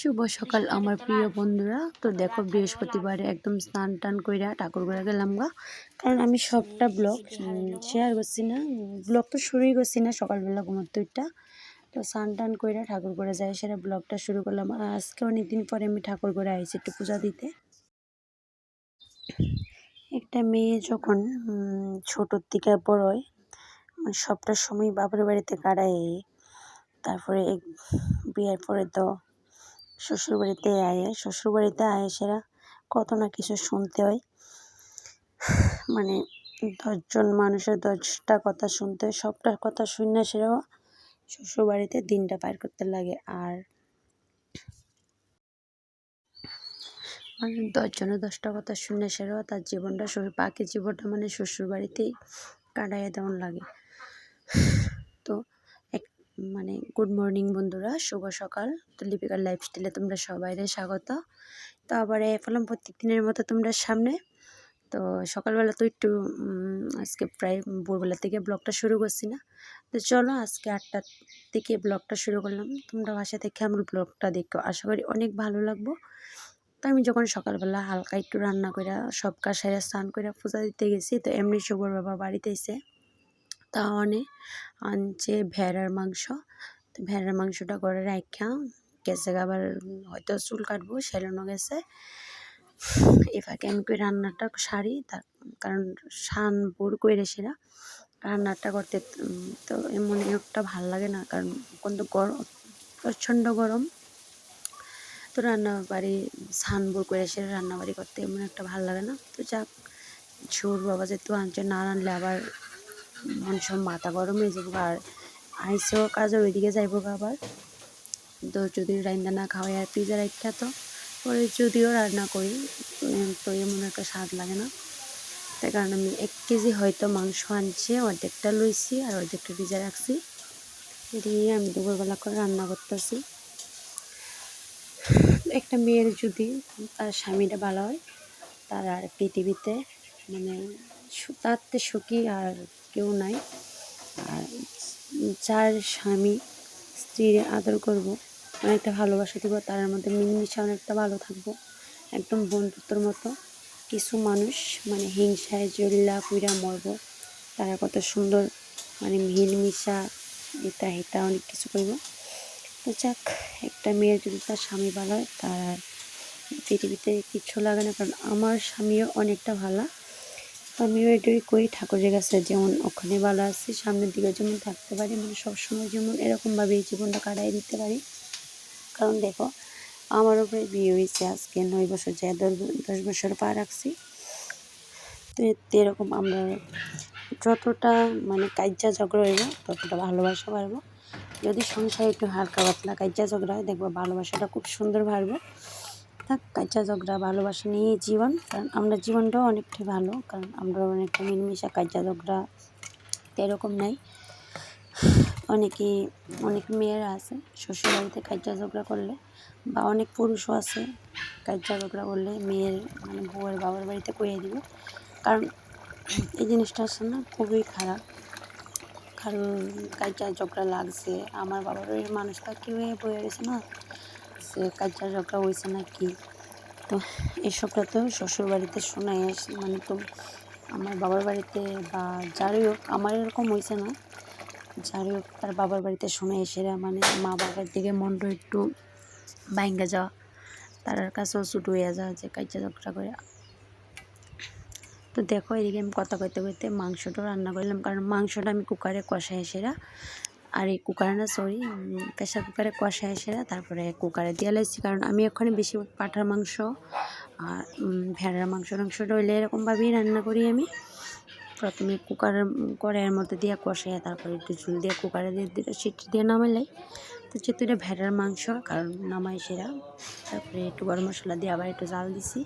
শুভ সকাল, আমার প্রিয় বন্ধুরা। তো দেখো, বৃহস্পতিবারে একদম স্নান টান কইরা ঠাকুর করে গেলাম গা। কারণ আমি সবটা ব্লগ শেয়ার করছি না। ব্লগ তো শুরুই করছি না, সকালবেলা ঘুমোত্তরটা তো স্নান টান কইরা ঠাকুর করে যায় সেটা ব্লগটা শুরু করলাম। আর আজকে অনেকদিন পরে আমি ঠাকুর করে আইছি একটু পূজা দিতে। একটা মেয়ে যখন ছোটোর দিকে বড় হয় মানে সবটা সময় বাবার বাড়িতে কাটায়। তারপরে বিয়ের পরে তো শ্বশুর বাড়িতে আয়ে শ্বশুর বাড়িতে আয়ে সেরা কত না কিছু শুনতে হয়। মানে দশজন মানুষের দশটা কথা শুনতে হয়, সবটার কথা শুনে সেরাও শ্বশুর বাড়িতে দিনটা পার করতে লাগে। আর মানে দশজনের দশটা কথা শুনে সেরাও তার জীবনটা, শ্বশুর পাখি জীবনটা মানে শ্বশুর বাড়িতেই কাটাইয়া দেওয়ান লাগে। তো মানে গুড মর্নিং বন্ধুরা, শুভ সকাল। তো লিপিকার লাইফস্টাইলে তোমরা সবাই স্বাগত। তো আবার এফলাম প্রত্যেক দিনের মতো তোমরা সামনে। তো সকালবেলা তো একটু আজকে প্রায় ভোরবেলা থেকে ব্লগটা শুরু করছি না। তো চলো আজকে আটটার থেকে ব্লগটা শুরু করলাম। তোমরা বাসা থেকে আমার ব্লগটা দেখো। আশা করি অনেক ভালো লাগবো। তো আমি যখন সকালবেলা হালকা একটু রান্না করে সব কাজ সেরে স্নান করে পূজা দিতে গেছি, তো এমনি শুভর বাবা বাড়িতে এসে তা অনে আনছে ভেড়ার মাংস। তো ভেড়ার মাংসটা করে রাখা গেছে আবার হয়তো চুল কাটবো সেলানো গেছে। এ ফাঁকে আমি কই রান্নাটা সারি, তার কারণ সান বোর করে সেরা। রান্নাটা করতে তো এমন একটা ভালো লাগে না, কারণ কিন্তু গরম, প্রচণ্ড গরম। তো রান্না বাড়ি সান বোর করে সেরা রান্না বাড়ি করতে এমন একটা ভালো লাগে না। তো যাক ছোর বাবা যেহেতু আনছে, না রানলে আবার মানুষ মাথা গরম হয়ে যাব আর আইসেও কাজের ওইদিকে যাইবো আবার। তো যদি রান্না না খাওয়াই আর পিজা রাখা তো, পরে যদিও রান্না করি তো এমন একটা স্বাদ লাগে না। তাই কারণ আমি এক কেজি হয়তো মাংস আনছি, অর্ধেকটা লইছি আর অর্ধেকটা পিজা রাখছি। দিয়ে আমি দুপুরবেলা করে রান্না করতেছি। একটা মেয়ের যদি তার স্বামীটা ভালো হয়, তার আর পৃথিবীতে মানে তার সুখী আর কেউ নাই। আর যার স্বামী স্ত্রীর আদর করব, অনেকটা ভালোবাসা দিব, তার মধ্যে মিলেমিশে অনেকটা ভালো থাকব। একদম বন্ধুত্বর মতো। কিছু মানুষ মানে হিংসায় জল্লা পুইরা মরব। তারা কত সুন্দর মানে মিলমিশা এটা হিতা অনেক কিছু করব। তো যাক, একটা মেয়ের যদি তার স্বামী ভালো হয়, তার আর পৃথিবীতে কিচ্ছু লাগে না। কারণ আমার স্বামীও অনেকটা ভালো। আমিও এটাই করি ঠাকুরের কাছে, যেমন ওখানে ভালো আছি, সামনের দিকে যেমন থাকতে পারি মানে সবসময় যেমন এরকমভাবে এই জীবনটা কাটাই দিতে পারি। কারণ দেখো, আমার উপরে বিয়ে হয়েছে আজকে, নয় বছর যায়, দশ বছর পা রাখছি। তো এরকম আমরা যতটা মানে কাজ্যা ঝগড়া হইব, ততটা ভালোবাসা বাড়বো। যদি সংসারে একটু হালকা পাতলা কাজ্যা ঝগড়া হয়, দেখব ভালোবাসাটা খুব সুন্দর বাড়বো। থাক, কাঁচা ঝগড়া, ভালোবাসা নিয়ে জীবন। কারণ আমরা জীবনটাও অনেকটাই ভালো, কারণ আমরা অনেকটা মিলমিশা কাঁচা ঝগড়া এরকম নাই। অনেকেই, অনেক মেয়েরা আছে শ্বশুরবাড়িতে কাঁচা ঝগড়া করলে, বা অনেক পুরুষও আছে কাঁচা ঝগড়া করলে মেয়ের মানে বউয়ের বাবার বাড়িতে কইয়ে দিবে। কারণ এই জিনিসটা আছে না, খুবই খারাপ। কারণ কাঁচা ঝগড়া লাগছে, আমার বাবার বাড়ির মানুষটা কেউ বয়ে গেছে না? সে কাঁচা ঝগড়া হয়েছে না কি তো এসবটা তো শ্বশুর বাড়িতে শোনাই আসি মানে তো আমার বাবার বাড়িতে বা যারই হোক, আমার এরকম হয়েছে না। যারই হোক, তার বাবার বাড়িতে শুনে এসেরা মানে মা বাবার দিকে মনটা একটু ভাঙ্গা যাওয়া। তার কাছেও ছুট হয়ে যাওয়া যে কাঁচা ঝগড়া করে। তো দেখো, এদিকে আমি কথা কইতে কইতে মাংসটাও রান্না করলাম কারণ মাংসটা আমি কুকারে কষাই সেরা আর এই কুকারে না সরি প্রেশার কুকারে কষাই সেরা তারপরে কুকারে দিয়ে লাইছি কারণ আমি ওখানে বেশি পাঠার মাংস আর ভেড়ার মাংস টাংসটা রইলে এরকমভাবেই রান্না করি আমি। প্রথমে কুকারের কড়াইয়ের মধ্যে দিয়ে কষাই তারপরে একটু ঝুল দিয়ে কুকারে দিয়ে দিলে সিটি দিয়ে নামাইলাই তো যেহেতু এটা ভেড়ার মাংস, কারণ নামাই সেরা। তারপরে একটু গরম মশলা দিয়ে আবার একটু জাল দিছি।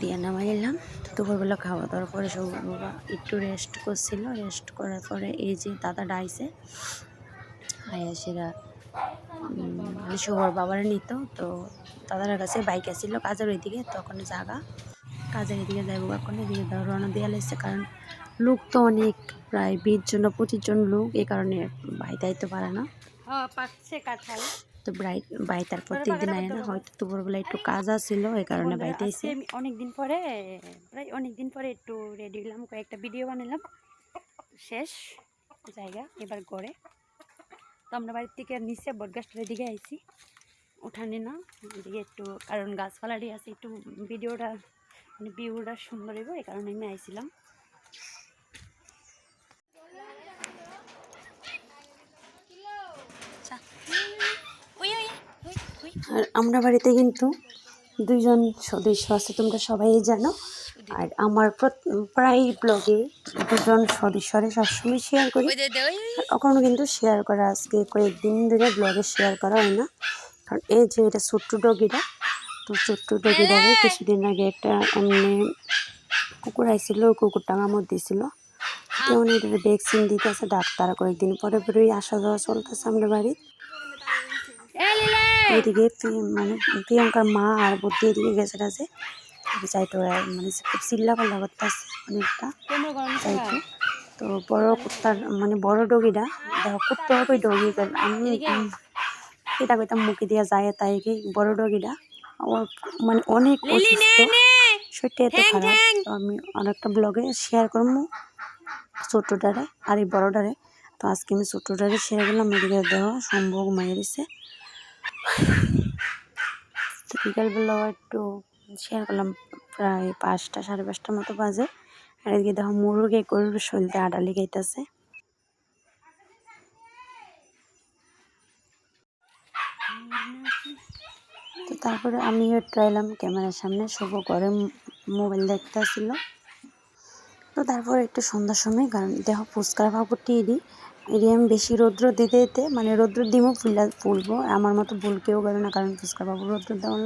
দিয়ে নামাই এলাম তো দুপুরবেলা খাওয়া দাওয়ার পরে সব বাবা একটু রেস্ট করছিল। রেস্ট করার পরে এই যে দাদা ডাইছে আয়া সেরা শুভর বাবারে নিত। তো দাদার কাছে বাইক আসছিল কাজের ওইদিকে, তখন জাগা। কাজের এদিকে যাইব এখন, এদিকে ধর রওনা দিয়ে লাইছে। কারণ লোক তো অনেক, প্রায় বিশ জন পঁচিশ জন লোক। এই কারণে বাইতে আইতে পারে না। হ্যাঁ পাকছে কাঁঠাল। তো বাই তার দিন আয় না হয়তো দুপুরবেলা একটু কাজ আছিল এই কারণে বাইতে এসে অনেক দিন পরে প্রায় অনেক দিন পরে একটু রেডি হলাম কয়েকটা ভিডিও বানালাম। শেষ জায়গা এবার গড়ে। তো আমরা বাড়ির থেকে নিচে বটগাছটার দিকে আইছি। উঠানে না এদিকে একটু কারণ গাছপালারই আছে একটু ভিডিওটা মানে ভিউটা সুন্দর হইব এই কারণে আমি আইছিলাম। আর আমরা বাড়িতে কিন্তু দুইজন সদস্য আছে তোমরা সবাই জানো। আর আমার প্রায় ব্লগে দুজন সদস্যরে সবসময় শেয়ার করি। কখনো কিন্তু শেয়ার করা আজকে কয়েকদিন ধরে ব্লগে শেয়ার করা হয় না। কারণ এই যে এটা ছোট্ট ডগিরা তো ছোট্ট ডগিটারে কিছুদিন আগে একটা এমনি কুকুর আইছিল ওই কুকুরটা আমার দিছিল। তেমন এটা ভ্যাকসিন দিতেছে ডাক্তার কয়েকদিন পরে পরেই আসা যাওয়া চলতেছে আমরা বাড়ি এদিকে মানে প্রিয়াঙ্কার মা আর বুদ্ধি এদিকে গেছে টাছে চাইতো মানে খুব চিল্লা পাল্লা করতেছে অনেকটা চাইতো তো। বড় কুত্তার মানে বড় ডগিটা দেখো কুত্তা হবে ডগি আমি এটা কইতাম মুখে দিয়া যায় তাই কি বড় ডগিটা। ওর মানে অনেক অসুস্থ। শরীরটা এত খারাপ। তো আমি অনেকটা ব্লগে শেয়ার করব ছোট্টটারে আর এই বড়টারে। তো আজকে আমি ছোট্টটারে শেয়ার করলাম এদিকে দেওয়া সম্ভব মাইয়ে দিছে। তো বিকালবেলাও একটু শেয়ার করলাম প্রায় পাঁচটা, সাড়ে পাঁচটার মতো বাজে। আর এদিকে দেখো মুরগে গরুর শরীরতে আডালি গাইতেছে তো তারপরে আমিও একটু এলাম ক্যামেরার সামনে, শুভ ঘরে মোবাইল দেখতেছিল। তো তারপর একটু সন্ধ্যার সময়, কারণ দেখো ফুচকার ভাবটি দিই এটি আমি বেশি রৌদ্র দিতে দিতে মানে রৌদ্র দিমও ফুল ফুলবো। আমার মতো ভুল কেউ করে না, কারণ ফুচকা বাবু রৌদ্র দেওয়ার